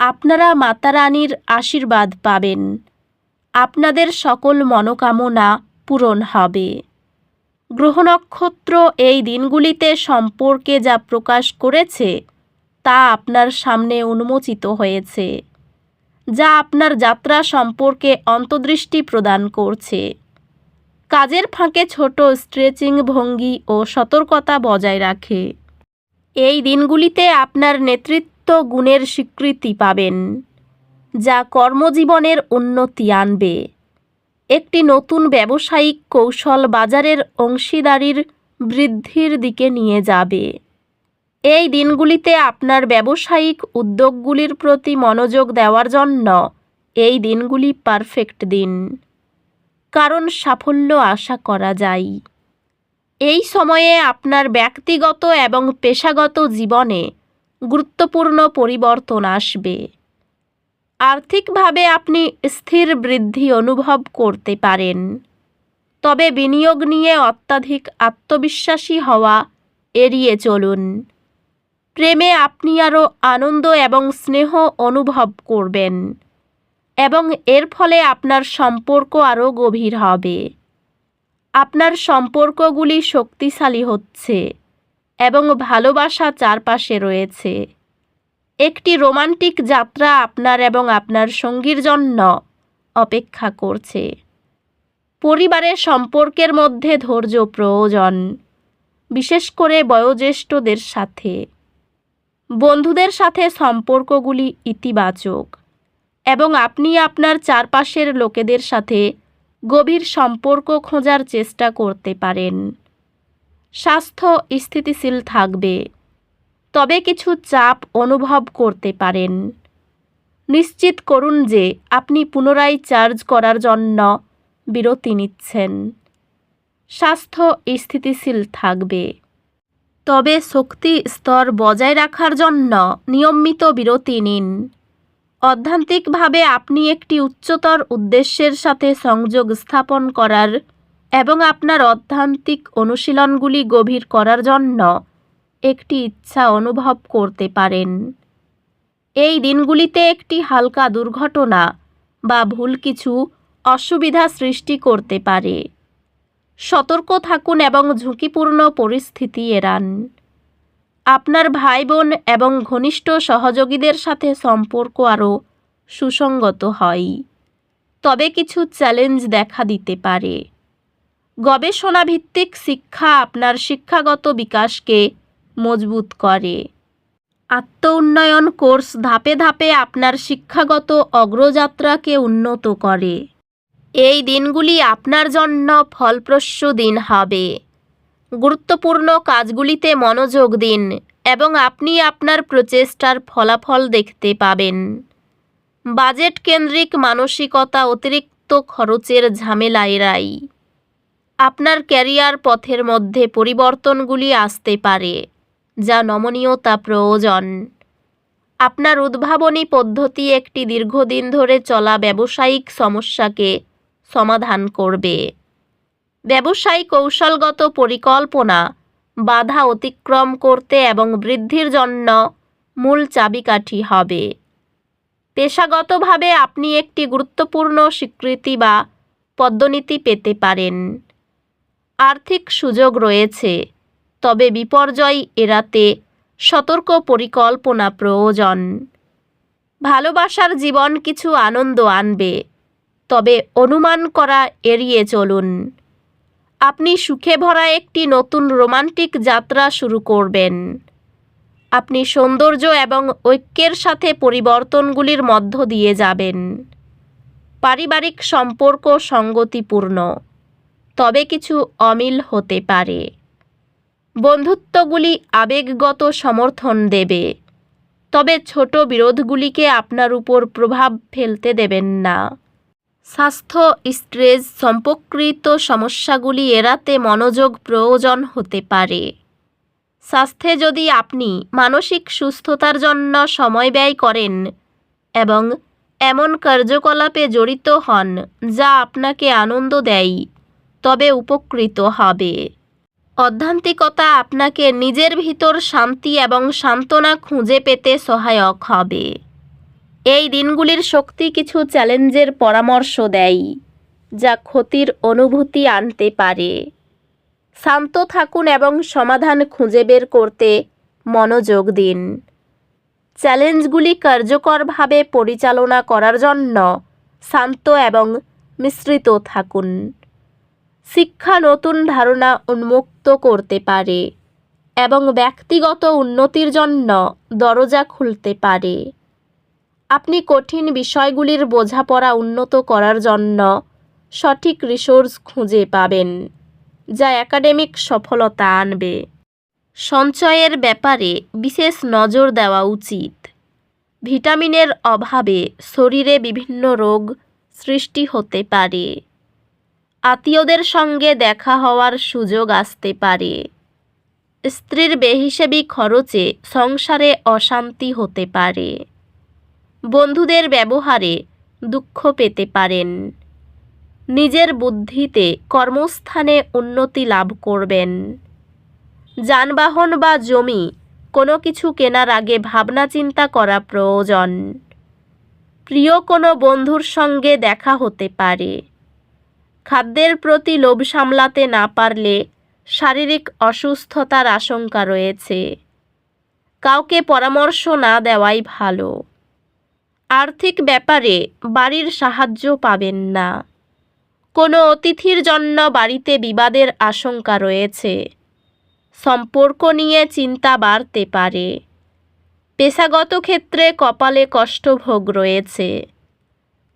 আপনারা মাতা রানীর আশীর্বাদ পাবেন। আপনাদের সকল মনোকামনা পূরণ হবে। গ্রহ নক্ষত্র এই দিনগুলিতে সম্পর্কে যা প্রকাশ করেছে, তা আপনার সামনে উন্মোচিত হয়েছে, যা আপনার যাত্রা সম্পর্কে অন্তর্দৃষ্টি প্রদান করছে। কাজের ফাঁকে ছোট স্ট্রেচিং ভঙ্গি ও সতর্কতা বজায় রাখে। এই দিনগুলিতে আপনার নেতৃত্ব গুণের স্বীকৃতি পাবেন, যা কর্মজীবনের উন্নতি আনবে। একটি নতুন ব্যবসায়িক কৌশল বাজারের অংশীদারির বৃদ্ধির দিকে নিয়ে যাবে। এই দিনগুলিতে আপনার ব্যবসায়িক উদ্যোগগুলির প্রতি মনোযোগ দেওয়ার জন্য এই দিনগুলি পারফেক্ট দিন। কারণ সাফল্য আশা করা যায়। এই সময়ে আপনার ব্যক্তিগত এবং পেশাগত জীবনে গুরুত্বপূর্ণ পরিবর্তন আসবে। আর্থিকভাবে আপনি স্থির বৃদ্ধি অনুভব করতে পারেন। তবে বিনিয়োগ নিয়ে অত্যাধিক আত্মবিশ্বাসী হওয়া এড়িয়ে চলুন। প্রেমে আপনি আরও আনন্দ এবং স্নেহ অনুভব করবেন এবং এর ফলে আপনার সম্পর্ক আরও গভীর হবে। আপনার সম্পর্কগুলি শক্তিশালী হচ্ছে। এবং ভালোবাসা চারপাশে রয়েছে। একটি রোমান্টিক যাত্রা আপনার এবং আপনার সঙ্গীর জন্য অপেক্ষা করছে। পরিবারের সম্পর্কের মধ্যে ধৈর্য প্রয়োজন, বিশেষ করে বয়োজ্যেষ্ঠদের সাথে। বন্ধুদের সাথে সম্পর্কগুলি ইতিবাচক এবং আপনি আপনার চারপাশের লোকেদের সাথে গভীর সম্পর্ক খোঁজার চেষ্টা করতে পারেন। স্বাস্থ্য স্থিতিশীল থাকবে। তবে কিছু চাপ অনুভব করতে পারেন। নিশ্চিত করুন যে আপনি পুনরায় চার্জ করার জন্য বিরতি নিচ্ছেন। স্বাস্থ্য স্থিতিশীল থাকবে। তবে শক্তি স্তর বজায় রাখার জন্য নিয়মিত বিরতি নিন। অধ্যান্তিকভাবে আপনি একটি উচ্চতর উদ্দেশ্যের সাথে সংযোগ স্থাপন করার এবং আপনার অধ্যান্তিক অনুশীলনগুলি গভীর করার জন্য একটি ইচ্ছা অনুভব করতে পারেন। এই দিনগুলিতে একটি হালকা দুর্ঘটনা বা ভুল কিছু অসুবিধা সৃষ্টি করতে পারে। সতর্ক থাকুন এবং ঝুঁকিপূর্ণ পরিস্থিতি এড়ান। আপনার ভাই বোন এবং ঘনিষ্ঠ সহযোগীদের সাথে সম্পর্ক আরও সুসঙ্গত হয়। তবে কিছু চ্যালেঞ্জ দেখা দিতে পারে। গবেষণা ভিত্তিক শিক্ষা আপনার শিক্ষাগত বিকাশকে মজবুত করে। আত্ম উন্নয়ন কোর্স ধাপে ধাপে আপনার শিক্ষাগত অগ্রযাত্রাকে উন্নত করে। এই দিনগুলি আপনার জন্য ফলপ্রসূ দিন হবে। গুরুত্বপূর্ণ কাজগুলিতে মনোযোগ দিন এবং আপনি আপনার প্রচেষ্টার ফলাফল দেখতে পাবেন। বাজেট কেন্দ্রিক মানসিকতা অতিরিক্ত খরচের ঝামেলা এড়াই আপনার ক্যারিয়ার পথের মধ্যে পরিবর্তনগুলি আসতে পারে, যা নমনীয়তা প্রয়োজন। আপনার উদ্ভাবনী পদ্ধতি একটি দীর্ঘদিন ধরে চলা ব্যবসায়িক সমস্যাকে সমাধান করবে। ব্যবসায়িক কৌশলগত পরিকল্পনা বাধা অতিক্রম করতে এবং বৃদ্ধির জন্য মূল চাবিকাঠি হবে। পেশাগতভাবে আপনি একটি গুরুত্বপূর্ণ স্বীকৃতি বা পদ্মনীতি পেতে পারেন। আর্থিক সুযোগ রয়েছে। তবে বিপর্যয় এড়াতে সতর্ক পরিকল্পনা প্রয়োজন। ভালোবাসার জীবন কিছু আনন্দ আনবে, তবে অনুমান করা এড়িয়ে চলুন। আপনি সুখে ভরা একটি নতুন রোমান্টিক যাত্রা শুরু করবেন। আপনি সৌন্দর্য এবং ঐক্যের সাথে পরিবর্তনগুলির মধ্য দিয়ে যাবেন। পারিবারিক সম্পর্ক সঙ্গতিপূর্ণ। তবে কিছু অমিল হতে পারে। বন্ধুত্বগুলি আবেগগত সমর্থন দেবে। তবে ছোট বিরোধগুলিকে আপনার উপর প্রভাব ফেলতে দেবেন না। স্বাস্থ্য, স্ট্রেস সম্পর্কিত সমস্যাগুলি এড়াতে মনোযোগ প্রয়োজন হতে পারে। স্বাস্থ্যে যদি আপনি মানসিক সুস্থতার জন্য সময় ব্যয় করেন এবং এমন কার্যকলাপে জড়িত হন যা আপনাকে আনন্দ দেয় তবে উপকৃত হবে। অধ্যান্তিকতা আপনাকে নিজের ভিতর শান্তি এবং সান্ত্বনা খুঁজে পেতে সহায়ক হবে। এই দিনগুলির শক্তি কিছু চ্যালেঞ্জের পরামর্শ দেয়, যা ক্ষতির অনুভূতি আনতে পারে। শান্ত থাকুন এবং সমাধান খুঁজে বের করতে মনোযোগ দিন। চ্যালেঞ্জগুলি কার্যকরভাবে পরিচালনা করার জন্য শান্ত এবং মিশ্রিত থাকুন। শিক্ষা নতুন ধারণা উন্মুক্ত করতে পারে এবং ব্যক্তিগত উন্নতির জন্য দরজা খুলতে পারে। আপনি কঠিন বিষয়গুলির বোঝাপড়া উন্নত করার জন্য সঠিক রিসোর্স খুঁজে পাবেন, যা একাডেমিক সফলতা আনবে। সঞ্চয়ের ব্যাপারে বিশেষ নজর দেওয়া উচিত। ভিটামিনের অভাবে শরীরে বিভিন্ন রোগ সৃষ্টি হতে পারে। আত্মীয়দের সঙ্গে দেখা হওয়ার সুযোগ আসতে পারে। স্ত্রীর বেহিসেবি খরচে সংসারে অশান্তি হতে পারে। বন্ধুদের ব্যবহারে দুঃখ পেতে পারেন। নিজের বুদ্ধিতে কর্মস্থানে উন্নতি লাভ করবেন। যানবাহন বা জমি কোনো কিছু কেনার আগে ভাবনা চিন্তা করা প্রয়োজন। প্রিয় কোনো বন্ধুর সঙ্গে দেখা হতে পারে। খাদ্যের প্রতি লোভ সামলাতে না পারলে শারীরিক অসুস্থতার আশঙ্কা রয়েছে। কাউকে পরামর্শ না দেওয়াই ভালো। আর্থিক ব্যাপারে বাড়ির সাহায্য পাবেন না। কোনো অতিথির জন্য বাড়িতে বিবাদের আশঙ্কা রয়েছে। সম্পর্ক নিয়ে চিন্তা বাড়তে পারে। পেশাগত ক্ষেত্রে কপালে কষ্টভোগ রয়েছে।